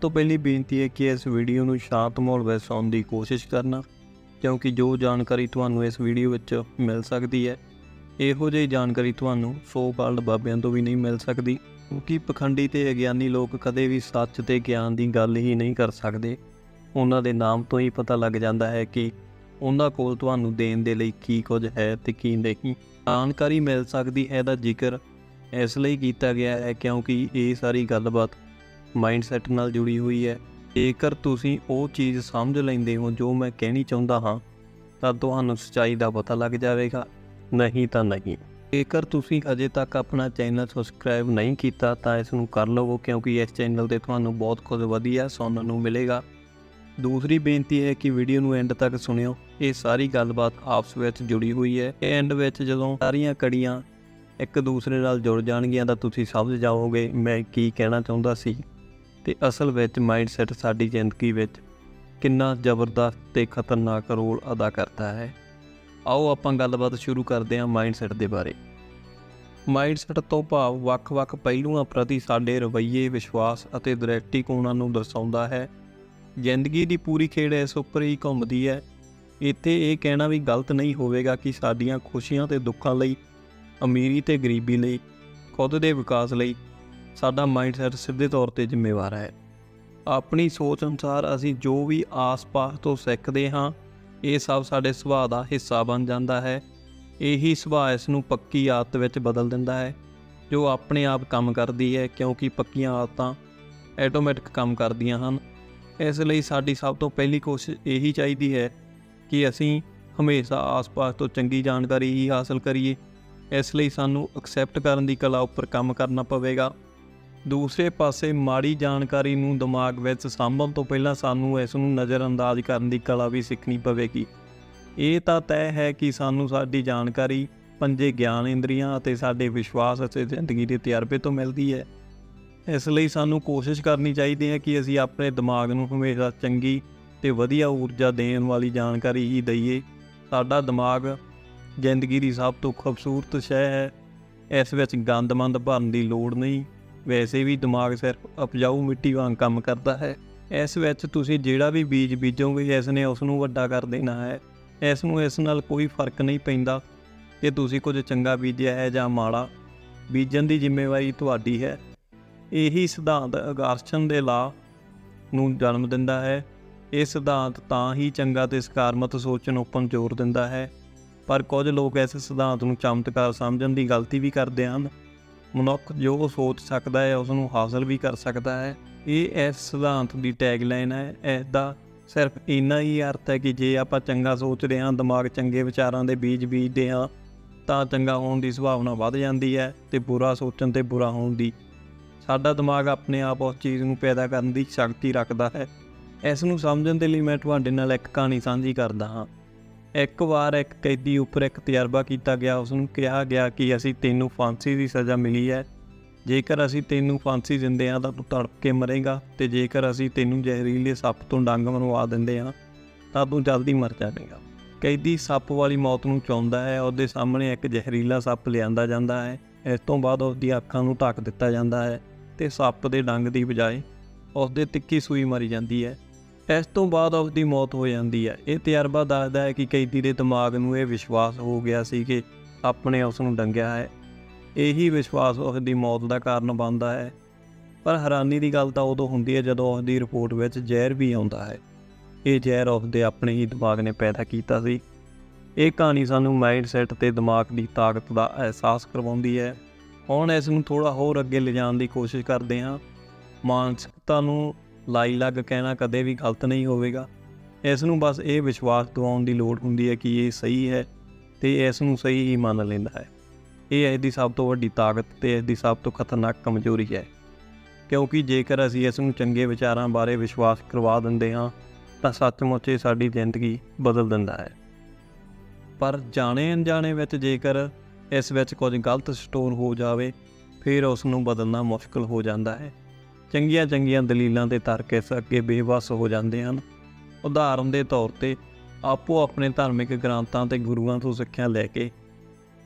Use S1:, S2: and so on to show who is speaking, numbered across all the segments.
S1: ਤੋਂ ਪਹਿਲੀ ਬੇਨਤੀ ਹੈ ਕਿ ਇਸ ਵੀਡੀਓ ਨੂੰ ਸ਼ਾਂਤ ਮਾਹੌਲ ਵਿੱਚ ਸੁਣਨ ਦੀ ਕੋਸ਼ਿਸ਼ ਕਰਨਾ, ਕਿਉਂਕਿ ਜੋ ਜਾਣਕਾਰੀ ਤੁਹਾਨੂੰ ਇਸ ਵੀਡੀਓ ਵਿੱਚ ਮਿਲ ਸਕਦੀ ਹੈ, ਇਹੋ ਜਿਹੀ ਜਾਣਕਾਰੀ ਤੁਹਾਨੂੰ ਸੋ ਕਾਲਡ ਬਾਬਿਆਂ ਤੋਂ ਵੀ ਨਹੀਂ ਮਿਲ ਸਕਦੀ, ਕਿਉਂਕਿ ਪਖੰਡੀ ਤੇ ਅਗਿਆਨੀ ਲੋਕ ਕਦੇ ਵੀ ਸੱਚ ਤੇ ਗਿਆਨ ਦੀ ਗੱਲ ਹੀ ਨਹੀਂ ਕਰ ਸਕਦੇ। ਉਹਨਾਂ ਦੇ ਨਾਮ ਤੋਂ ਹੀ ਪਤਾ ਲੱਗ ਜਾਂਦਾ ਹੈ ਕਿ ਉਹਨਾਂ ਕੋਲ ਤੁਹਾਨੂੰ ਦੇਣ ਦੇ ਲਈ ਕੀ ਕੁਝ ਹੈ ਤੇ ਕੀ ਨਹੀਂ। ਜਾਣਕਾਰੀ ਮਿਲ ਸਕਦੀ ਹੈ ਦਾ ਜ਼ਿਕਰ ਇਸ ਲਈ ਕੀਤਾ ਗਿਆ ਹੈ ਕਿਉਂਕਿ ਇਹ ਸਾਰੀ ਗੱਲਬਾਤ ਮਾਈਂਡਸੈਟ ਨਾਲ ਜੁੜੀ ਹੋਈ ਹੈ। ਜੇਕਰ ਤੁਸੀਂ ਉਹ ਚੀਜ਼ ਸਮਝ ਲੈਂਦੇ ਹੋ ਜੋ ਮੈਂ ਕਹਿਣੀ ਚਾਹੁੰਦਾ ਹਾਂ, ਤਾਂ ਤੁਹਾਨੂੰ ਸੱਚਾਈ ਦਾ ਪਤਾ ਲੱਗ ਜਾਵੇਗਾ। ਨਹੀਂ ਤਾਂ ਨਹੀਂ। ਜੇਕਰ ਤੁਸੀਂ ਅਜੇ ਤੱਕ ਆਪਣਾ ਚੈਨਲ ਸਬਸਕ੍ਰਾਈਬ ਨਹੀਂ ਕੀਤਾ, ਤਾਂ ਇਸ ਨੂੰ ਕਰ ਲਵੋ ਕਿਉਂਕਿ ਇਸ ਚੈਨਲ ਤੇ ਤੁਹਾਨੂੰ ਬਹੁਤ ਕੁਝ ਵਧੀਆ ਸੁਣਨ ਨੂੰ ਮਿਲੇਗਾ। ਦੂਸਰੀ ਬੇਨਤੀ ਹੈ ਕਿ ਵੀਡੀਓ ਨੂੰ ਐਂਡ ਤੱਕ ਸੁਣਿਓ। ਇਹ ਸਾਰੀ ਗੱਲਬਾਤ ਆਪਸ ਵਿੱਚ ਜੁੜੀ ਹੋਈ ਹੈ। ਐਂਡ ਵਿੱਚ ਜਦੋਂ ਸਾਰੀਆਂ ਕੜੀਆਂ ਇੱਕ ਦੂਸਰੇ ਨਾਲ ਜੁੜ ਜਾਣਗੀਆਂ, ਤਾਂ ਤੁਸੀਂ ਸਮਝ ਜਾਓਗੇ ਮੈਂ ਕੀ ਕਹਿਣਾ ਚਾਹੁੰਦਾ ਸੀ। ਤੇ ਅਸਲ ਵਿੱਚ ਮਾਈਂਡਸੈਟ ਸਾਡੀ ਜ਼ਿੰਦਗੀ ਵਿੱਚ ਕਿੰਨਾ ਜ਼ਬਰਦਸਤ ਤੇ ਖਤਰਨਾਕ ਰੋਲ ਅਦਾ ਕਰਦਾ ਹੈ। ਆਓ ਆਪਾਂ ਗੱਲਬਾਤ ਸ਼ੁਰੂ ਕਰਦੇ ਹਾਂ ਮਾਈਂਡਸੈਟ ਦੇ ਬਾਰੇ। ਮਾਈਂਡਸੈਟ ਤੋਂ ਭਾਵ ਵੱਖ-ਵੱਖ ਪਹਿਲੂਆਂ ਪ੍ਰਤੀ ਸਾਡੇ ਰਵੱਈਏ, ਵਿਸ਼ਵਾਸ ਅਤੇ ਦ੍ਰਿਸ਼ਟੀਕੋਣਾਂ ਨੂੰ ਦਰਸਾਉਂਦਾ ਹੈ। ਜ਼ਿੰਦਗੀ ਦੀ ਪੂਰੀ ਖੇਡ ਇਸ ਉੱਪਰ ਹੀ ਘੁੰਮਦੀ ਹੈ। ਇੱਥੇ ਇਹ ਕਹਿਣਾ ਵੀ ਗਲਤ ਨਹੀਂ ਹੋਵੇਗਾ ਕਿ ਸਾਡੀਆਂ ਖੁਸ਼ੀਆਂ ਤੇ ਦੁੱਖਾਂ ਲਈ, ਅਮੀਰੀ ਤੇ ਗਰੀਬੀ ਲਈ, ਖੁਦ ਦੇ ਵਿਕਾਸ ਲਈ ਸਾਡਾ ਮਾਈਂਡਸੈਟ ਸਿੱਧੇ ਤੌਰ ਤੇ ਜ਼ਿੰਮੇਵਾਰ ਹੈ। ਆਪਣੀ ਸੋਚ ਅਨੁਸਾਰ ਅਸੀਂ ਜੋ ਵੀ ਆਸ-ਪਾਸ ਤੋਂ ਸਿੱਖਦੇ ਹਾਂ, ਇਹ ਸਭ ਸਾਡੇ ਸੁਭਾਅ ਦਾ ਹਿੱਸਾ ਬਣ ਜਾਂਦਾ ਹੈ। ਇਹੀ ਸੁਭਾਅ ਇਸ ਨੂੰ ਪੱਕੀ ਆਦਤ ਵਿੱਚ ਬਦਲ ਦਿੰਦਾ ਹੈ, ਜੋ ਆਪਣੇ ਆਪ ਕੰਮ ਕਰਦੀ ਹੈ, ਕਿਉਂਕਿ ਪੱਕੀਆਂ ਆਦਤਾਂ ਆਟੋਮੈਟਿਕ ਕੰਮ ਕਰਦੀਆਂ ਹਨ। ਇਸ ਲਈ ਸਾਡੀ ਸਭ ਤੋਂ ਪਹਿਲੀ ਕੋਸ਼ਿਸ਼ ਇਹੀ ਚਾਹੀਦੀ ਹੈ ਕਿ ਅਸੀਂ ਹਮੇਸ਼ਾ ਆਸ-ਪਾਸ ਤੋਂ ਚੰਗੀ ਜਾਣਕਾਰੀ ਹੀ ਹਾਸਲ ਕਰੀਏ। ਇਸ ਲਈ ਸਾਨੂੰ ਐਕਸੈਪਟ ਕਰਨ ਦੀ ਕਲਾ ਉੱਪਰ ਕੰਮ ਕਰਨਾ ਪਵੇਗਾ। ਦੂਸਰੇ ਪਾਸੇ ਮਾੜੀ ਜਾਣਕਾਰੀ ਨੂੰ ਦਿਮਾਗ ਵਿੱਚ ਸਾਂਭਣ ਤੋਂ ਪਹਿਲਾਂ ਸਾਨੂੰ ਇਸ ਨੂੰ ਨਜ਼ਰਅੰਦਾਜ਼ ਕਰਨ ਦੀ ਕਲਾ ਵੀ ਸਿੱਖਣੀ ਪਵੇਗੀ। ਇਹ ਤਾਂ ਤੈਅ ਹੈ ਕਿ ਸਾਨੂੰ ਸਾਡੀ ਜਾਣਕਾਰੀ ਪੰਜੇ ਗਿਆਨ ਇੰਦਰੀਆਂ ਅਤੇ ਸਾਡੇ ਵਿਸ਼ਵਾਸ ਅਤੇ ਜ਼ਿੰਦਗੀ ਦੇ ਤਜਰਬੇ ਤੋਂ ਮਿਲਦੀ ਹੈ। ਇਸ ਲਈ ਸਾਨੂੰ ਕੋਸ਼ਿਸ਼ ਕਰਨੀ ਚਾਹੀਦੀ ਹੈ ਕਿ ਅਸੀਂ ਆਪਣੇ ਦਿਮਾਗ ਨੂੰ ਹਮੇਸ਼ਾ ਚੰਗੀ ਤੇ ਵਧੀਆ ਊਰਜਾ ਦੇਣ ਵਾਲੀ ਜਾਣਕਾਰੀ ਹੀ ਦਈਏ। ਸਾਡਾ ਦਿਮਾਗ ਜ਼ਿੰਦਗੀ ਦੀ ਸਭ ਤੋਂ ਖੂਬਸੂਰਤ ਸ਼ੈ ਹੈ। ਇਸ ਵਿੱਚ ਗੰਦਮੰਦ ਭਰਨ ਦੀ ਲੋੜ ਨਹੀਂ। ਵੈਸੇ ਵੀ ਦਿਮਾਗ ਸਿਰਫ ਉਪਜਾਊ ਮਿੱਟੀ ਵਾਂਗ ਕੰਮ ਕਰਦਾ ਹੈ। ਇਸ ਵਿੱਚ ਤੁਸੀਂ ਜਿਹੜਾ ਵੀ ਬੀਜ ਬੀਜੋਗੇ ਇਸ ਨੇ ਉਸ ਨੂੰ ਵੱਡਾ ਕਰ ਦੇਣਾ ਹੈ। ਇਸ ਨੂੰ ਇਸ ਨਾਲ ਕੋਈ ਫ਼ਰਕ ਨਹੀਂ ਪੈਂਦਾ ਕਿ ਤੁਸੀਂ ਕੁਝ ਚੰਗਾ ਬੀਜਿਆ ਹੈ ਜਾਂ ਮਾੜਾ। ਬੀਜਣ ਦੀ ਜ਼ਿੰਮੇਵਾਰੀ ਤੁਹਾਡੀ ਹੈ। ਇਹੀ ਸਿਧਾਂਤ ਆਕਰਸ਼ਣ ਦੇ ਲਾ ਨੂੰ ਜਨਮ ਦਿੰਦਾ ਹੈ। ਇਹ ਸਿਧਾਂਤ ਤਾਂ ਹੀ ਚੰਗਾ ਤੇ ਸਕਾਰਮਤ ਸੋਚਣ ਉੱਪਰ ਜ਼ੋਰ ਦਿੰਦਾ ਹੈ। ਪਰ ਕੁਝ ਲੋਕ ਇਸ ਸਿਧਾਂਤ ਨੂੰ ਚਮਤਕਾਰ ਸਮਝਣ ਦੀ ਗਲਤੀ ਵੀ ਕਰਦੇ ਹਨ। ਮਨੁੱਖ ਜੋ ਸੋਚ ਸਕਦਾ ਹੈ ਉਸ ਨੂੰ ਹਾਸਲ ਵੀ ਕਰ ਸਕਦਾ ਹੈ। ਇਹ ਇਸ ਸਿਧਾਂਤ ਦੀ ਟੈਗਲਾਈਨ ਹੈ। ਇਸ ਦਾ ਸਿਰਫ ਇੰਨਾ ਹੀ ਅਰਥ ਹੈ ਕਿ ਜੇ ਆਪਾਂ ਚੰਗਾ ਸੋਚਦੇ ਹਾਂ, ਦਿਮਾਗ ਚੰਗੇ ਵਿਚਾਰਾਂ ਦੇ ਬੀਜ ਬੀਜਦੇ ਹਾਂ, ਤਾਂ ਚੰਗਾ ਹੋਣ ਦੀ ਸੰਭਾਵਨਾ ਵੱਧ ਜਾਂਦੀ ਹੈ ਤੇ ਬੁਰਾ ਸੋਚਣ ਤੇ ਬੁਰਾ ਹੋਣ ਦੀ। ਸਾਡਾ ਦਿਮਾਗ ਆਪਣੇ ਆਪ ਉਸ ਚੀਜ਼ ਨੂੰ ਪੈਦਾ ਕਰਨ ਦੀ ਸ਼ਕਤੀ ਰੱਖਦਾ ਹੈ। ਇਸ ਨੂੰ ਸਮਝਣ ਦੇ ਲਈ ਮੈਂ ਤੁਹਾਡੇ ਨਾਲ ਇੱਕ ਕਹਾਣੀ ਸਾਂਝੀ ਕਰਦਾ ਹਾਂ। ਇੱਕ ਵਾਰ ਇੱਕ ਕੈਦੀ ਉੱਪਰ ਇੱਕ ਤਜਰਬਾ ਕੀਤਾ ਗਿਆ ਉਸ ਨੂੰ ਕਿਹਾ ਗਿਆ ਕਿ ਅਸੀਂ ਤੈਨੂੰ ਫਾਂਸੀ ਦੀ ਸਜ਼ਾ ਮਿਲੀ ਹੈ। ਜੇਕਰ ਅਸੀਂ ਤੈਨੂੰ ਫਾਂਸੀ ਦਿੰਦੇ ਹਾਂ ਤਾਂ ਤੂੰ ਤੜਪ ਕੇ ਮਰੇਗਾ ਤੇ ਜੇਕਰ ਅਸੀਂ ਤੈਨੂੰ ਜ਼ਹਿਰੀਲੇ ਸੱਪ ਤੋਂ ਡੰਗ ਮਰਵਾ ਦਿੰਦੇ ਹਾਂ ਤਾਂ ਤੂੰ ਜਲਦੀ ਮਰ ਜਾਵੇਂਗਾ। ਕੈਦੀ ਸੱਪ ਵਾਲੀ ਮੌਤ ਨੂੰ ਚਾਹੁੰਦਾ ਹੈ, ਉਹਦੇ ਸਾਹਮਣੇ ਇੱਕ ਜ਼ਹਿਰੀਲਾ ਸੱਪ ਲਿਆਂਦਾ ਜਾਂਦਾ ਹੈ, ਇਸ ਤੋਂ ਬਾਅਦ ਉਸ ਦੀ ਅੱਖਾਂ ਨੂੰ ਢੱਕ ਦਿੱਤਾ ਜਾਂਦਾ ਹੈ ਤੇ ਸੱਪ ਦੇ ਡੰਗ ਦੀ ਬਜਾਏ ਉਸ ਦੇ ਤਿੱਖੀ ਸੂਈ ਮਾਰੀ ਜਾਂਦੀ ਹੈ। ਇਸ ਤੋਂ ਬਾਅਦ ਉਸ ਦੀ ਮੌਤ ਹੋ ਜਾਂਦੀ ਹੈ। ਇਹ ਤਜਰਬਾ ਦੱਸਦਾ ਹੈ ਕਿ ਕੈਦੀ ਦੇ ਦਿਮਾਗ ਨੂੰ ਇਹ ਵਿਸ਼ਵਾਸ ਹੋ ਗਿਆ ਸੀ ਕਿ ਆਪਣੇ ਉਸ ਨੂੰ ਡੰਗਿਆ ਹੈ। ਇਹੀ ਵਿਸ਼ਵਾਸ ਉਸ ਦੀ ਮੌਤ ਦਾ ਕਾਰਨ ਬਣਦਾ ਹੈ। ਪਰ ਹੈਰਾਨੀ ਦੀ ਗੱਲ ਤਾਂ ਉਦੋਂ ਹੁੰਦੀ ਹੈ ਜਦੋਂ ਉਸ ਦੀ ਰਿਪੋਰਟ ਵਿੱਚ ਜ਼ਹਿਰ ਵੀ ਆਉਂਦਾ ਹੈ। ਇਹ ਜ਼ਹਿਰ ਉਸ ਦੇ ਆਪਣੇ ਹੀ ਦਿਮਾਗ ਨੇ ਪੈਦਾ ਕੀਤਾ ਸੀ। ਇਹ ਕਹਾਣੀ ਸਾਨੂੰ ਮਾਈਂਡਸੈਟ ਤੇ ਦਿਮਾਗ ਦੀ ਤਾਕਤ ਦਾ ਅਹਿਸਾਸ ਕਰਵਾਉਂਦੀ ਹੈ। ਹੁਣ ਇਸ ਨੂੰ ਥੋੜਾ ਹੋਰ ਅੱਗੇ ਲਿਜਾਣ ਦੀ ਕੋਸ਼ਿਸ਼ ਕਰਦੇ ਹਾਂ। ਮਾਨਸਿਕਤਾ ਨੂੰ ਲਾਈ ਲੱਗ ਕਹਿਣਾ ਕਦੇ ਵੀ ਗਲਤ ਨਹੀਂ ਹੋਵੇਗਾ। ਇਸ ਨੂੰ ਬਸ ਇਹ ਵਿਸ਼ਵਾਸ ਦਿਵਾਉਣ ਦੀ ਲੋੜ ਹੁੰਦੀ ਹੈ ਕਿ ਇਹ ਸਹੀ ਹੈ ਤੇ ਇਸ ਨੂੰ ਸਹੀ ਹੀ ਮੰਨ ਲੈਂਦਾ ਹੈ। ਇਹ ਇਸ ਦੀ ਸਭ ਤੋਂ ਵੱਡੀ ਤਾਕਤ ਤੇ ਇਸ ਦੀ ਸਭ ਤੋਂ ਖਤਰਨਾਕ ਕਮਜ਼ੋਰੀ ਹੈ। ਕਿਉਂਕਿ ਜੇਕਰ ਅਸੀਂ ਇਸ ਨੂੰ ਚੰਗੇ ਵਿਚਾਰਾਂ ਬਾਰੇ ਵਿਸ਼ਵਾਸ ਕਰਵਾ ਦਿੰਦੇ ਹਾਂ, ਤਾਂ ਸੱਚਮੁੱਚ ਇਹ ਸਾਡੀ ਜ਼ਿੰਦਗੀ ਬਦਲ ਦਿੰਦਾ ਹੈ। ਪਰ ਜਾਣੇ ਅਣਜਾਣੇ ਵਿੱਚ ਜੇਕਰ ਇਸ ਵਿੱਚ ਕੁਝ ਗਲਤ ਸਟੋਰ ਹੋ ਜਾਵੇ, ਫਿਰ ਉਸ ਨੂੰ ਬਦਲਣਾ ਮੁਸ਼ਕਲ ਹੋ ਜਾਂਦਾ ਹੈ। ਚੰਗੀਆਂ ਚੰਗੀਆਂ ਦਲੀਲਾਂ ਤੇ ਤਰਕ ਇਸ ਅੱਗੇ ਬੇਵਸ ਹੋ ਜਾਂਦੇ ਹਨ। ਉਦਾਹਰਨ ਦੇ ਤੌਰ ਤੇ ਆਪੋ ਆਪਣੇ ਧਾਰਮਿਕ ਗ੍ਰੰਥਾਂ ਤੇ ਗੁਰੂਆਂ ਤੋਂ ਸਿੱਖਿਆ ਲੈ ਕੇ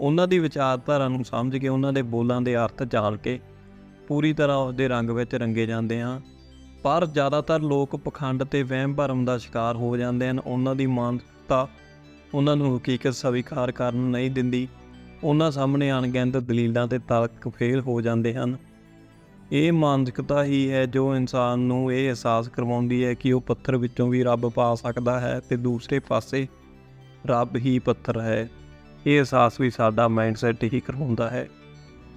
S1: ਉਹਨਾਂ ਦੀ ਵਿਚਾਰਧਾਰਾ ਨੂੰ ਸਮਝ ਕੇ ਉਹਨਾਂ ਦੇ ਬੋਲਾਂ ਦੇ ਅਰਥ ਜਾਣ ਕੇ ਪੂਰੀ ਤਰ੍ਹਾਂ ਉਸ ਦੇ ਰੰਗ ਵਿੱਚ ਰੰਗੇ ਜਾਂਦੇ ਹਾਂ। ਪਰ ਜ਼ਿਆਦਾਤਰ ਲੋਕ ਪਖੰਡ ਤੇ ਵਹਿਮ ਭਰਮ ਦਾ ਸ਼ਿਕਾਰ ਹੋ ਜਾਂਦੇ ਹਨ। ਉਹਨਾਂ ਦੀ ਮਾਨਤਾ ਉਹਨਾਂ ਨੂੰ ਹਕੀਕਤ ਸਵੀਕਾਰ ਕਰਨ ਨਹੀਂ ਦਿੰਦੀ। ਉਹਨਾਂ ਸਾਹਮਣੇ ਅਣਗਿਣਤ ਦਲੀਲਾਂ ਤੇ ਤਰਕ ਫੇਲ ਹੋ ਜਾਂਦੇ ਹਨ। ਇਹ ਮਾਨਸਿਕਤਾ ਹੀ ਹੈ ਜੋ ਇਨਸਾਨ ਨੂੰ ਇਹ ਅਹਿਸਾਸ ਕਰਵਾਉਂਦੀ ਹੈ ਕਿ ਉਹ ਪੱਥਰ ਵਿੱਚੋਂ ਵੀ ਰੱਬ ਪਾ ਸਕਦਾ ਹੈ ਤੇ ਦੂਸਰੇ ਪਾਸੇ ਰੱਬ ਹੀ ਪੱਥਰ ਹੈ। ਇਹ ਅਹਿਸਾਸ ਵੀ ਸਾਡਾ ਮਾਈਂਡਸੈਟ ਹੀ ਕਰਵਾਉਂਦਾ ਹੈ।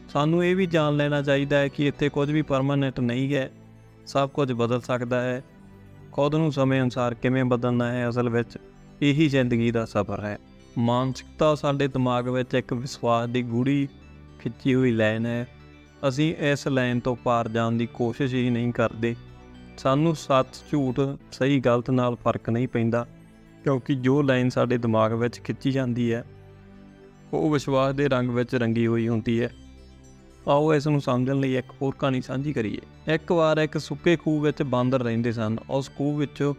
S1: ਸਾਨੂੰ ਇਹ ਵੀ ਜਾਣ ਲੈਣਾ ਚਾਹੀਦਾ ਹੈ ਕਿ ਇੱਥੇ ਕੁਝ ਵੀ ਪਰਮਾਨੈਂਟ ਨਹੀਂ ਹੈ। ਸਭ ਕੁਝ ਬਦਲ ਸਕਦਾ ਹੈ। ਖੁਦ ਨੂੰ ਸਮੇਂ ਅਨੁਸਾਰ ਕਿਵੇਂ ਬਦਲਣਾ ਹੈ ਅਸਲ ਵਿੱਚ ਇਹੀ ਜ਼ਿੰਦਗੀ ਦਾ ਸਫ਼ਰ ਹੈ। ਮਾਨਸਿਕਤਾ ਸਾਡੇ ਦਿਮਾਗ ਵਿੱਚ ਇੱਕ ਵਿਸ਼ਵਾਸ ਦੀ ਗੂੜੀ ਖਿੱਚੀ ਹੋਈ ਲਾਈਨ ਹੈ। ਅਸੀਂ ਇਸ ਲਾਈਨ ਤੋਂ ਪਾਰ ਜਾਣ ਦੀ ਕੋਸ਼ਿਸ਼ ਹੀ ਨਹੀਂ ਕਰਦੇ। ਸਾਨੂੰ ਸੱਚ ਝੂਠ ਸਹੀ ਗਲਤ ਨਾਲ ਫ਼ਰਕ ਨਹੀਂ ਪੈਂਦਾ, ਕਿਉਂਕਿ ਜੋ ਲਾਈਨ ਸਾਡੇ ਦਿਮਾਗ ਵਿੱਚ ਖਿੱਚੀ ਜਾਂਦੀ ਹੈ, ਉਹ ਵਿਸ਼ਵਾਸ ਦੇ ਰੰਗ ਵਿੱਚ ਰੰਗੀ ਹੋਈ ਹੁੰਦੀ ਹੈ। ਆਓ ਇਸ ਨੂੰ ਸਮਝਣ ਲਈ ਇੱਕ ਹੋਰ ਕਹਾਣੀ ਸਾਂਝੀ ਕਰੀਏ। ਇੱਕ ਵਾਰ ਇੱਕ ਸੁੱਕੇ ਖੂਹ ਵਿੱਚ ਬਾਂਦਰ ਰਹਿੰਦੇ ਸਨ। ਉਸ ਖੂਹ ਵਿੱਚੋਂ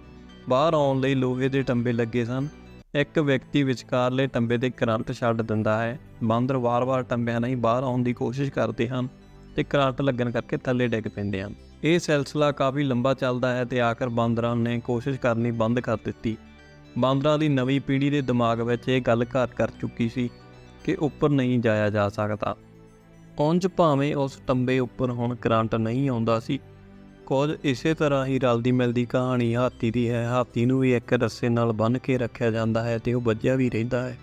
S1: ਬਾਹਰ ਆਉਣ ਲਈ ਲੋਹੇ ਦੇ ਟੰਬੇ ਲੱਗੇ ਸਨ। ਇੱਕ ਵਿਅਕਤੀ ਵਿਚਕਾਰਲੇ ਟੰਬੇ ਦੇ ਕਰੰਟ ਛੱਡ ਦਿੰਦਾ ਹੈ। ਬਾਂਦਰ ਵਾਰ-ਵਾਰ ਟੰਬਿਆਂ ਨਹੀਂ ਬਾਹਰ ਆਉਣ ਦੀ ਕੋਸ਼ਿਸ਼ ਕਰਦੇ ਹਨ। ਤੇ ਕਰੰਟ ਲੱਗਣ ਕਰਕੇ ਥੱਲੇ ਡਿੱਗ ਪੈਂਦੇ ਹਨ। ਇਹ ਸਿਲਸਿਲਾ ਕਾਫੀ ਲੰਬਾ ਚੱਲਦਾ ਹੈ ਤੇ ਆਖਰ ਬਾਂਦਰਾਂ ਨੇ ਕੋਸ਼ਿਸ਼ ਕਰਨੀ ਬੰਦ ਕਰ ਦਿੱਤੀ। ਬਾਂਦਰਾਂ ਦੀ ਨਵੀਂ ਪੀੜ੍ਹੀ ਦੇ ਦਿਮਾਗ ਵਿੱਚ ਇਹ ਗੱਲ ਘਰ ਕਰ ਚੁੱਕੀ ਸੀ ਕਿ ਉੱਪਰ ਨਹੀਂ ਜਾਇਆ ਜਾ ਸਕਦਾ। ਉਂਝ ਭਾਵੇਂ ਉਸ ਟੰਬੇ ਉੱਪਰ ਹੁਣ ਕਰੰਟ ਨਹੀਂ ਆਉਂਦਾ ਸੀ, ਕੁਝ ਇਸੇ ਤਰ੍ਹਾਂ ਹੀ ਰਲਦੀ ਮਿਲਦੀ ਕਹਾਣੀ ਹਾਥੀ ਦੀ ਹੈ। ਹਾਥੀ ਨੂੰ ਵੀ ਇੱਕ ਰੱਸੇ ਨਾਲ ਬੰਨ੍ਹ ਕੇ ਰੱਖਿਆ ਜਾਂਦਾ ਹੈ ਤੇ ਉਹ ਵੱਜਿਆ ਵੀ ਰਹਿੰਦਾ ਹੈ।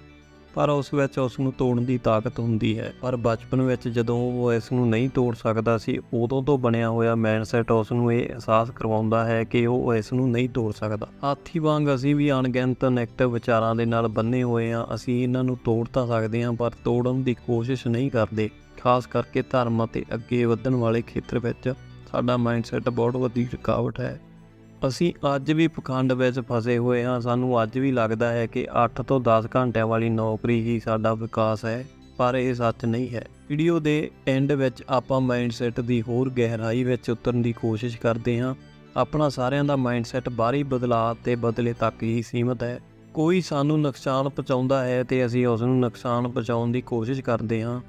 S1: ਪਰ ਉਸ ਵਿੱਚ ਉਸ ਨੂੰ ਤੋੜਨ ਦੀ ਤਾਕਤ ਹੁੰਦੀ ਹੈ। ਪਰ ਬਚਪਨ ਵਿੱਚ ਜਦੋਂ ਉਹ ਇਸ ਨੂੰ ਨਹੀਂ ਤੋੜ ਸਕਦਾ ਸੀ, ਉਦੋਂ ਤੋਂ ਬਣਿਆ ਹੋਇਆ ਮਾਈਂਡਸੈਟ ਉਸ ਨੂੰ ਇਹ ਅਹਿਸਾਸ ਕਰਵਾਉਂਦਾ ਹੈ ਕਿ ਉਹ ਇਸ ਨੂੰ ਨਹੀਂ ਤੋੜ ਸਕਦਾ। ਹਾਥੀ ਵਾਂਗ ਅਸੀਂ ਵੀ ਅਣਗਿਣਤ ਨੈਗੇਟਿਵ ਵਿਚਾਰਾਂ ਦੇ ਨਾਲ ਬੰਨੇ ਹੋਏ ਹਾਂ। ਅਸੀਂ ਇਹਨਾਂ ਨੂੰ ਤੋੜ ਤਾਂ ਸਕਦੇ ਹਾਂ, ਪਰ ਤੋੜਨ ਦੀ ਕੋਸ਼ਿਸ਼ ਨਹੀਂ ਕਰਦੇ। ਖਾਸ ਕਰਕੇ ਧਰਮ ਅਤੇ ਅੱਗੇ ਵਧਣ ਵਾਲੇ ਖੇਤਰ ਵਿੱਚ ਸਾਡਾ ਮਾਈਂਡਸੈਟ ਬਹੁਤ ਵੱਡੀ ਰੁਕਾਵਟ ਹੈ। ਅਸੀਂ ਅੱਜ ਵੀ ਪਖੰਡ ਵਿੱਚ ਫਸੇ ਹੋਏ ਹਾਂ। ਸਾਨੂੰ ਅੱਜ ਵੀ ਲੱਗਦਾ ਹੈ ਕਿ 8 ਤੋਂ 10 ਘੰਟਿਆਂ ਵਾਲੀ ਨੌਕਰੀ ਹੀ ਸਾਡਾ ਵਿਕਾਸ ਹੈ, ਪਰ ਇਹ ਸੱਚ ਨਹੀਂ ਹੈ। ਵੀਡੀਓ ਦੇ ਐਂਡ ਵਿੱਚ ਆਪਾਂ ਮਾਈਂਡਸੈਟ ਦੀ ਹੋਰ ਗਹਿਰਾਈ ਵਿੱਚ ਉਤਰਨ ਦੀ ਕੋਸ਼ਿਸ਼ ਕਰਦੇ ਹਾਂ। ਆਪਣਾ ਸਾਰਿਆਂ ਦਾ ਮਾਈਂਡਸੈਟ ਬਾਹਰੀ ਬਦਲਾਅ ਤੇ ਬਦਲੇ ਤੱਕ ਹੀ ਸੀਮਤ ਹੈ। ਕੋਈ ਸਾਨੂੰ ਨੁਕਸਾਨ ਪਹੁੰਚਾਉਂਦਾ ਹੈ ਤੇ ਅਸੀਂ ਉਸ ਨੂੰ ਨੁਕਸਾਨ ਪਹੁੰਚਾਉਣ ਦੀ ਕੋਸ਼ਿਸ਼ ਕਰਦੇ ਹਾਂ।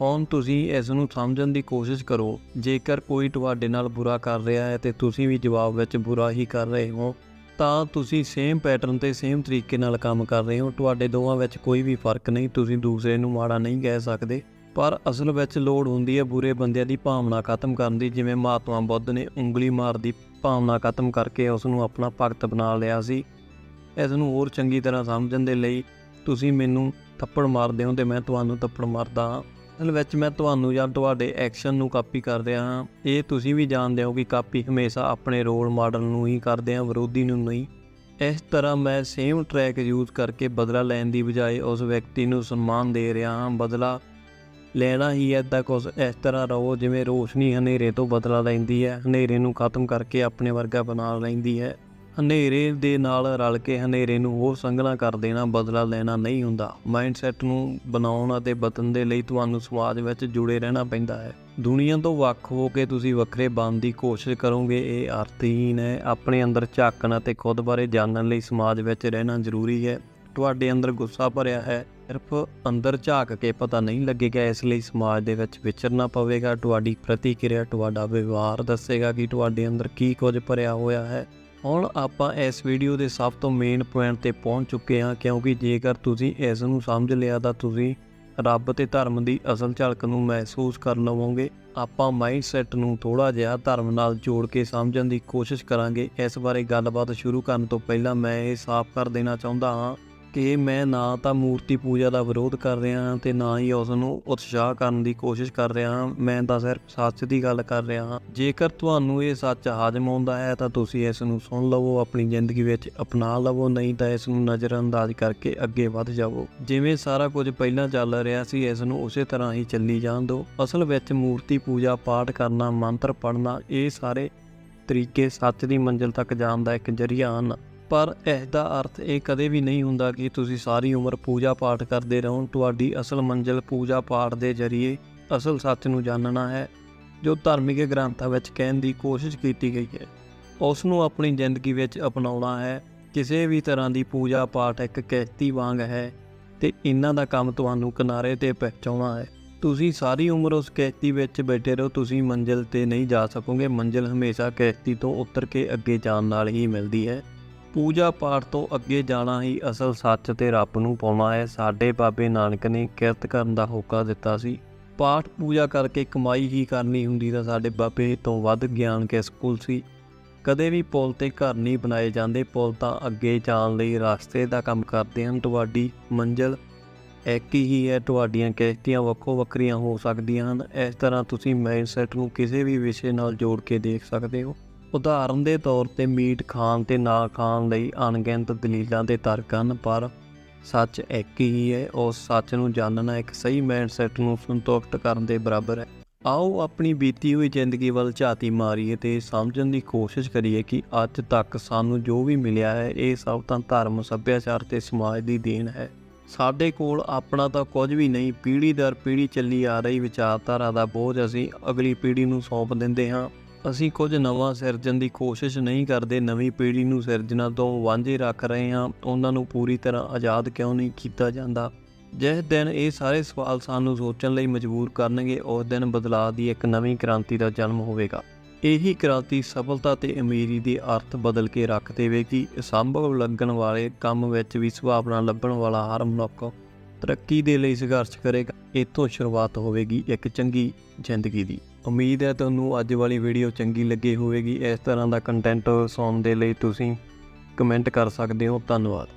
S1: ਹੁਣ ਤੁਸੀਂ ਇਸ ਨੂੰ ਸਮਝਣ ਦੀ ਕੋਸ਼ਿਸ਼ ਕਰੋ। ਜੇਕਰ ਕੋਈ ਤੁਹਾਡੇ ਨਾਲ ਬੁਰਾ ਕਰ ਰਿਹਾ ਹੈ ਤੇ ਤੁਸੀਂ ਵੀ ਜਵਾਬ ਵਿੱਚ ਬੁਰਾ ਹੀ ਕਰ ਰਹੇ ਹੋ, ਤਾਂ ਤੁਸੀਂ ਸੇਮ ਪੈਟਰਨ ਤੇ ਸੇਮ ਤਰੀਕੇ ਨਾਲ ਕੰਮ ਕਰ ਰਹੇ ਹੋ। ਤੁਹਾਡੇ ਦੋਵਾਂ ਵਿੱਚ ਕੋਈ ਵੀ ਫ਼ਰਕ ਨਹੀਂ, ਤੁਸੀਂ ਦੂਸਰੇ ਨੂੰ ਮਾੜਾ ਨਹੀਂ ਕਹਿ ਸਕਦੇ। ਪਰ ਅਸਲ ਵਿੱਚ ਲੋੜ ਹੁੰਦੀ ਹੈ ਬੁਰੇ ਬੰਦਿਆਂ ਦੀ ਭਾਵਨਾ ਖਤਮ ਕਰਨ ਦੀ, ਜਿਵੇਂ ਮਹਾਤਮਾ ਬੁੱਧ ਨੇ ਉਂਗਲੀ ਮਾਰ ਦੀ ਭਾਵਨਾ ਖਤਮ ਕਰਕੇ ਉਸ ਨੂੰ ਆਪਣਾ ਭਗਤ ਬਣਾ ਲਿਆ ਸੀ। ਇਸ ਨੂੰ ਹੋਰ ਚੰਗੀ ਤਰ੍ਹਾਂ ਸਮਝਣ ਦੇ ਲਈ ਤੁਸੀਂ ਮੈਨੂੰ ਥੱਪੜ ਮਾਰਦੇ ਹੋ ਤੇ ਮੈਂ ਤੁਹਾਨੂੰ ਥੱਪੜ ਮਾਰਦਾ ਹਾਂ। ਅਸਲ ਵਿੱਚ ਮੈਂ ਤੁਹਾਨੂੰ ਜਾਂ ਤੁਹਾਡੇ ਐਕਸ਼ਨ ਨੂੰ ਕਾਪੀ ਕਰ ਰਿਹਾ ਹਾਂ। ਇਹ ਤੁਸੀਂ ਵੀ ਜਾਣਦੇ ਹੋ ਕਿ ਕਾਪੀ ਹਮੇਸ਼ਾ ਆਪਣੇ ਰੋਲ ਮਾਡਲ ਨੂੰ ਹੀ ਕਰਦੇ ਹਾਂ ਵਿਰੋਧੀ ਨੂੰ ਨਹੀਂ। ਇਸ ਤਰ੍ਹਾਂ ਮੈਂ ਸੇਮ ਟਰੈਕ ਯੂਜ਼ ਕਰਕੇ ਬਦਲਾ ਲੈਣ ਦੀ ਬਜਾਏ ਉਸ ਵਿਅਕਤੀ ਨੂੰ ਸਨਮਾਨ ਦੇ ਰਿਹਾ ਹਾਂ। ਬਦਲਾ ਲੈਣਾ ਹੀ ਹੈ ਤਾਂ ਕੁਝ ਇਸ ਤਰ੍ਹਾਂ ਰਹੋ ਜਿਵੇਂ ਰੋਸ਼ਨੀ ਹਨੇਰੇ ਤੋਂ ਬਦਲਾ ਲੈਂਦੀ ਹੈ, ਹਨੇਰੇ ਨੂੰ ਖਤਮ ਕਰਕੇ ਆਪਣੇ ਵਰਗਾ ਬਣਾ ਲੈਂਦੀ ਹੈ। ਹਨੇਰੇ ਦੇ ਨਾਲ ਰਲ ਕੇ ਹਨੇਰੇ ਨੂੰ ਹੋਰ ਸੰਘਣਾ ਕਰ ਦੇਣਾ, ਬਦਲਾ ਲੈਣਾ ਨਹੀਂ ਹੁੰਦਾ। ਮਾਈਂਡਸੈਟ ਨੂੰ ਬਣਾਉਣ ਅਤੇ ਬਦਲਣ ਦੇ ਲਈ ਤੁਹਾਨੂੰ ਸਮਾਜ ਵਿੱਚ ਜੁੜੇ ਰਹਿਣਾ ਪੈਂਦਾ ਹੈ। ਦੁਨੀਆ ਤੋਂ ਵੱਖ ਹੋ ਕੇ ਤੁਸੀਂ ਵੱਖਰੇ ਬਣਨ ਦੀ ਕੋਸ਼ਿਸ਼ ਕਰੋਗੇ, ਇਹ ਅਰਥਹੀਨ ਹੈ। ਆਪਣੇ ਅੰਦਰ ਝਾਕਣ ਅਤੇ ਖੁਦ ਬਾਰੇ ਜਾਣਨ ਲਈ ਸਮਾਜ ਵਿੱਚ ਰਹਿਣਾ ਜ਼ਰੂਰੀ ਹੈ। ਤੁਹਾਡੇ ਅੰਦਰ ਗੁੱਸਾ ਭਰਿਆ ਹੈ। ਸਿਰਫ ਅੰਦਰ ਝਾਕ ਕੇ ਪਤਾ ਨਹੀਂ ਲੱਗੇਗਾ, ਇਸ ਲਈ ਸਮਾਜ ਦੇ ਵਿੱਚ ਵਿਚਰਨਾ ਪਵੇਗਾ। ਤੁਹਾਡੀ ਪ੍ਰਤੀਕਿਰਿਆ, ਤੁਹਾਡਾ ਵਿਵਹਾਰ ਦੱਸੇਗਾ ਕਿ ਤੁਹਾਡੇ ਅੰਦਰ ਕੀ ਕੁਝ ਭਰਿਆ ਹੋਇਆ ਹੈ। ਹੁਣ ਆਪਾਂ ਇਸ ਵੀਡੀਓ ਦੇ ਸਭ ਤੋਂ ਮੇਨ ਪੁਆਇੰਟ ਤੇ ਪਹੁੰਚ ਚੁੱਕੇ ਹਾਂ, ਕਿਉਂਕਿ ਜੇਕਰ ਤੁਸੀਂ ਇਸ ਨੂੰ ਸਮਝ ਲਿਆ ਤਾਂ ਤੁਸੀਂ ਰੱਬ ਤੇ ਧਰਮ ਦੀ ਅਸਲ ਝਲਕ ਨੂੰ ਮਹਿਸੂਸ ਕਰ ਲਵੋਗੇ ਆਪਾਂ ਮਾਈਂਡਸੈਟ ਨੂੰ ਥੋੜਾ ਜਿਹਾ ਧਰਮ ਨਾਲ ਜੋੜ ਕੇ ਸਮਝਣ ਦੀ ਕੋਸ਼ਿਸ਼ ਕਰਾਂਗੇ। ਇਸ ਬਾਰੇ ਗੱਲਬਾਤ ਸ਼ੁਰੂ ਕਰਨ ਤੋਂ ਪਹਿਲਾਂ ਮੈਂ ਇਹ ਸਾਫ਼ ਕਰ ਦੇਣਾ ਚਾਹੁੰਦਾ ਹਾਂ ਕਿ ਮੈਂ ਨਾ ਤਾਂ ਮੂਰਤੀ ਪੂਜਾ ਦਾ ਵਿਰੋਧ ਕਰ ਰਿਹਾ ਹਾਂ ਤੇ ਨਾ ਹੀ ਉਸ ਨੂੰ ਉਤਸ਼ਾਹ ਕਰਨ ਦੀ ਕੋਸ਼ਿਸ਼ ਕਰ ਰਿਹਾ ਹਾਂ। ਮੈਂ ਤਾਂ ਸਿਰਫ ਸੱਚ ਦੀ ਗੱਲ ਕਰ ਰਿਹਾ ਹਾਂ। ਜੇਕਰ ਤੁਹਾਨੂੰ ਇਹ ਸੱਚ ਹਾਜ਼ਮ ਆਉਂਦਾ ਹੈ ਤਾਂ ਤੁਸੀਂ ਇਸ ਨੂੰ ਸੁਣ ਲਵੋ, ਆਪਣੀ ਜ਼ਿੰਦਗੀ ਵਿੱਚ ਅਪਣਾ ਲਵੋ, ਨਹੀਂ ਤਾਂ ਇਸ ਨੂੰ ਨਜ਼ਰਅੰਦਾਜ਼ ਕਰਕੇ ਅੱਗੇ ਵੱਧ ਜਾਵੋ। ਜਿਵੇਂ ਸਾਰਾ ਕੁਝ ਪਹਿਲਾਂ ਚੱਲ ਰਿਹਾ ਸੀ, ਇਸ ਨੂੰ ਉਸੇ ਤਰ੍ਹਾਂ ਹੀ ਚੱਲੀ ਜਾਣ ਦਿਓ। ਅਸਲ ਵਿੱਚ ਮੂਰਤੀ ਪੂਜਾ ਪਾਠ ਕਰਨਾ, ਮੰਤਰ ਪੜ੍ਹਨਾ, ਇਹ ਸਾਰੇ ਤਰੀਕੇ ਸੱਚ ਦੀ ਮੰਜ਼ਿਲ ਤੱਕ ਜਾਣ ਦਾ ਇੱਕ ਜ਼ਰੀਆ ਹਨ। ਪਰ ਇਸ ਦਾ ਅਰਥ ਇਹ ਕਦੇ ਵੀ ਨਹੀਂ ਹੁੰਦਾ ਕਿ ਤੁਸੀਂ ਸਾਰੀ ਉਮਰ ਪੂਜਾ ਪਾਠ ਕਰਦੇ ਰਹੋ। ਤੁਹਾਡੀ ਅਸਲ ਮੰਜ਼ਿਲ ਪੂਜਾ ਪਾਠ ਦੇ ਜ਼ਰੀਏ ਅਸਲ ਸੱਚ ਨੂੰ ਜਾਣਨਾ ਹੈ, ਜੋ ਧਾਰਮਿਕ ਗ੍ਰੰਥਾਂ ਵਿੱਚ ਕਹਿਣ ਦੀ ਕੋਸ਼ਿਸ਼ ਕੀਤੀ ਗਈ ਹੈ। ਉਸ ਨੂੰ ਆਪਣੀ ਜ਼ਿੰਦਗੀ ਵਿੱਚ ਅਪਣਾਉਣਾ ਹੈ। ਕਿਸੇ ਵੀ ਤਰ੍ਹਾਂ ਦੀ ਪੂਜਾ ਪਾਠ ਇੱਕ ਕਿਸ਼ਤੀ ਵਾਂਗ ਹੈ ਤੇ ਇਹਨਾਂ ਦਾ ਕੰਮ ਤੁਹਾਨੂੰ ਕਿਨਾਰੇ ਤੇ ਪਹੁੰਚਾਉਣਾ ਹੈ। ਤੁਸੀਂ ਸਾਰੀ ਉਮਰ ਉਸ ਕਿਸ਼ਤੀ ਵਿੱਚ ਬੈਠੇ ਰਹੋ, ਤੁਸੀਂ ਮੰਜ਼ਿਲ ਤੇ ਨਹੀਂ ਜਾ ਸਕੋਗੇ। ਮੰਜ਼ਿਲ ਹਮੇਸ਼ਾ ਕਿਸ਼ਤੀ ਤੋਂ ਉਤਰ ਕੇ ਅੱਗੇ ਜਾਣ ਨਾਲ ਹੀ ਮਿਲਦੀ ਹੈ। ਪੂਜਾ ਪਾਠ ਤੋਂ ਅੱਗੇ ਜਾਣਾ ਹੀ ਅਸਲ ਸੱਚ ਤੇ ਰੱਬ ਨੂੰ ਪਾਉਣਾ ਹੈ। ਸਾਡੇ ਬਾਬੇ ਨਾਨਕ ਨੇ ਕਿਰਤ ਕਰਨ ਦਾ ਹੋਕਾ ਦਿੱਤਾ ਸੀ। ਪਾਠ ਪੂਜਾ ਕਰਕੇ ਕਮਾਈ ਹੀ ਕਰਨੀ ਹੁੰਦੀ ਤਾਂ ਸਾਡੇ ਬਾਬੇ ਤੋਂ ਵੱਧ ਗਿਆਨ ਕਿਸ ਕੋਲ ਸੀ? ਕਦੇ ਵੀ ਪੁਲ ਤੇ ਘਰ ਨਹੀਂ ਬਣਾਏ ਜਾਂਦੇ, ਪੁਲ ਤਾਂ ਅੱਗੇ ਜਾਣ ਲਈ ਰਸਤੇ ਦਾ ਕੰਮ ਕਰਦੇ ਹਨ। ਤੁਹਾਡੀ ਮੰਜ਼ਿਲ ਇੱਕ ਹੀ ਹੈ, ਤੁਹਾਡੀਆਂ ਕਿਸ਼ਤੀਆਂ ਵੱਖੋ ਵੱਖਰੀਆਂ ਹੋ ਸਕਦੀਆਂ ਹਨ। ਇਸ ਤਰ੍ਹਾਂ ਤੁਸੀਂ ਮਾਈਂਡਸੈਟ ਨੂੰ ਕਿਸੇ ਵੀ ਵਿਸ਼ੇ ਨਾਲ ਜੋੜ ਕੇ ਦੇਖ ਸਕਦੇ ਹੋ। ਉਦਾਹਰਨ ਦੇ ਤੌਰ ਤੇ ਮੀਟ ਖਾਣ ਤੇ ਨਾ ਖਾਣ ਲਈ ਅਣਗਿਣਤ ਦਲੀਲਾਂ ਦੇ ਤਰਕ ਹਨ ਪਰ ਸੱਚ ਇੱਕ ਹੀ ਹੈ ਉਸ ਸੱਚ ਨੂੰ ਜਾਣਨਾ ਇੱਕ ਸਹੀ ਮਾਈਂਡਸੈਟ ਨੂੰ ਸੰਤੁਸ਼ਟ ਕਰਨ ਦੇ ਬਰਾਬਰ ਹੈ। ਆਓ ਆਪਣੀ ਬੀਤੀ ਹੋਈ ਜ਼ਿੰਦਗੀ ਵੱਲ ਝਾਤੀ ਮਾਰੀਏ ਤੇ ਸਮਝਣ ਦੀ ਕੋਸ਼ਿਸ਼ ਕਰੀਏ ਕਿ ਅੱਜ ਤੱਕ ਸਾਨੂੰ ਜੋ ਵੀ ਮਿਲਿਆ ਹੈ, ਇਹ ਸਭ ਤਾਂ ਧਰਮ, ਸੱਭਿਆਚਾਰ ਤੇ ਸਮਾਜ ਦੀ ਦੇਣ ਹੈ। ਸਾਡੇ ਕੋਲ ਆਪਣਾ ਤਾਂ ਕੁਝ ਵੀ ਨਹੀਂ, ਪੀੜ੍ਹੀ ਦਰ ਪੀੜ੍ਹੀ ਚੱਲੀ ਆ ਰਹੀ ਵਿਚਾਰਧਾਰਾ ਦਾ ਬੋਝ ਅਸੀਂ ਅਗਲੀ ਪੀੜ੍ਹੀ ਨੂੰ ਸੌਂਪ ਦਿੰਦੇ ਹਾਂ। ਅਸੀਂ ਕੁਝ ਨਵਾਂ ਸਿਰਜਣ ਦੀ ਕੋਸ਼ਿਸ਼ ਨਹੀਂ ਕਰਦੇ, ਨਵੀਂ ਪੀੜ੍ਹੀ ਨੂੰ ਸਿਰਜਣਾ ਤੋਂ ਵਾਂਝੇ ਰੱਖ ਰਹੇ ਹਾਂ। ਉਹਨਾਂ ਨੂੰ ਪੂਰੀ ਤਰ੍ਹਾਂ ਆਜ਼ਾਦ ਕਿਉਂ ਨਹੀਂ ਕੀਤਾ ਜਾਂਦਾ? ਜਿਸ ਦਿਨ ਇਹ ਸਾਰੇ ਸਵਾਲ ਸਾਨੂੰ ਸੋਚਣ ਲਈ ਮਜਬੂਰ ਕਰਨਗੇ, ਉਸ ਦਿਨ ਬਦਲਾਅ ਦੀ ਇੱਕ ਨਵੀਂ ਕ੍ਰਾਂਤੀ ਦਾ ਜਨਮ ਹੋਵੇਗਾ। ਇਹੀ ਕ੍ਰਾਂਤੀ ਸਫਲਤਾ ਤੇ ਅਮੀਰੀ ਦੇ ਅਰਥ ਬਦਲ ਕੇ ਰੱਖ ਦੇਵੇਗੀ। ਸੰਭਵ ਲੱਗਣ ਵਾਲੇ ਕੰਮ ਵਿੱਚ ਵੀ ਸੁਭਾਵਨਾ ਲੱਭਣ ਵਾਲਾ ਹਰ ਮਨੁੱਖ ਤਰੱਕੀ ਦੇ ਲਈ ਸੰਘਰਸ਼ ਕਰੇਗਾ। ਇੱਥੋਂ ਸ਼ੁਰੂਆਤ ਹੋਵੇਗੀ ਇੱਕ ਚੰਗੀ ਜ਼ਿੰਦਗੀ ਦੀ। ਉਮੀਦ ਹੈ ਤੁਹਾਨੂੰ ਅੱਜ ਵਾਲੀ ਵੀਡੀਓ ਚੰਗੀ ਲੱਗੀ ਹੋਵੇਗੀ। ਇਸ ਤਰ੍ਹਾਂ ਦਾ ਕੰਟੈਂਟ ਸੁਣਨ ਦੇ ਲਈ ਤੁਸੀਂ ਕਮੈਂਟ ਕਰ ਸਕਦੇ ਹੋ। ਧੰਨਵਾਦ।